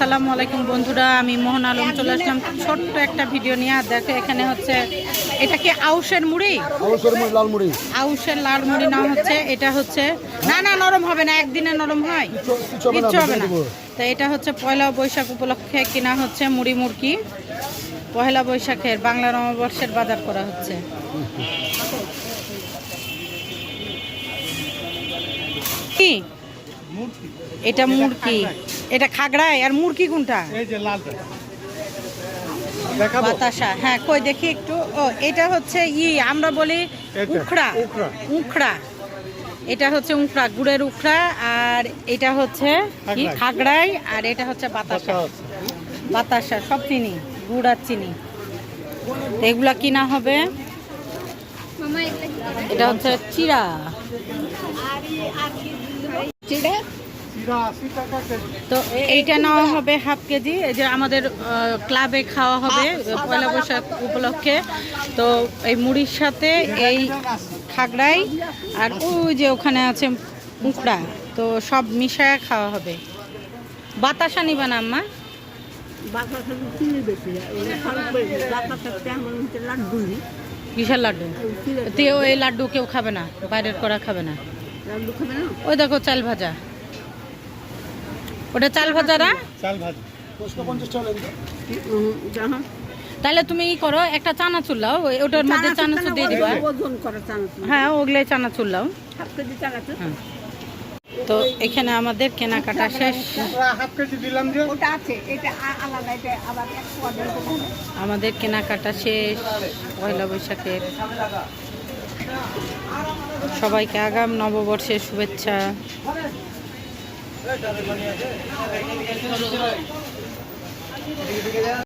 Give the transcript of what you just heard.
আসসালামু আলাইকুম বন্ধুরা আমি মোহন আলম চলে আসলাম। ছোট্ট একটা ভিডিও নিয়ে। আর দেখো এখানে হচ্ছে এটা কি আউশের মুড়ি? অবসর মুড়ি লাল মুড়ি। আউশের লাল মুড়ি নাম হচ্ছে এটা হচ্ছে না না নরম হবে না একদিনে নরম হয়। কিচ্ছু হবে না। তো এটা হচ্ছে পয়লা বৈশাখ উপলক্ষে কিনা হচ্ছে মুড়ি মুরকি পয়লা বৈশাখের বাংলা নববর্ষের বাজার করা হচ্ছে। কি? এটা মুরকি। এটা খাগড়ায়। আর মুরকি কোনটা? এই যে লালটা বাতাসা। হ্যাঁ কই দেখি একটু। ও এটা হচ্ছে ই আমরা বলি উখড়া। উখড়া। উখড়া। এটা হচ্ছে উখড়া গুড়ের উখড়া। আর এটা হচ্ছে কি খাগড়াই। খাগড়াই আর এটা হচ্ছে বাতাসা। বাতাসা সব চিনি গুড় আর চিনি। এগুলা কিনা হবে? এটা হচ্ছে চিরা চিড়া। তো এইটা নেওয়া হবে হাফ কেজি। এই যে আমাদের ক্লাবে খাওয়া হবে পয়লা বৈশাখ উপলক্ষে। তো এই মুড়ির সাথে এই খাগড়াই আর ওই যে ওখানে আছে তো সব মিশায় খাওয়া হবে। বাতাসা নিবা না আম্মা? লাড্ডু কিসের লাড্ডু? তো ওই লাড্ডু কেউ খাবে না বাইরের করা খাবে না। ওই দেখো চাল ভাজা। ওটা চাল ভাজি। জানো তাহলে তুমি ই করো একটা চানাচুর লাও ওই- ওটার মধ্যে চানাচুর দিয়ে দিবা। ওজন করে চানাচুর। হ্যাঁ ওগুলাই চানাচুর লাও। হাফ কেজি চানাচুর। হ্যাঁ তো এখানে আমাদের কেনাকাটা শেষ। আমরা হাফ কেজি দিলাম যে। ওটা আছে এটা আ- আলাদা এটা আবার এক পদের দোকানে আমাদের কেনাকাটা শেষ পয়লা বৈশাখের। সবাইকে আগাম নববর্ষের শুভেচ্ছা।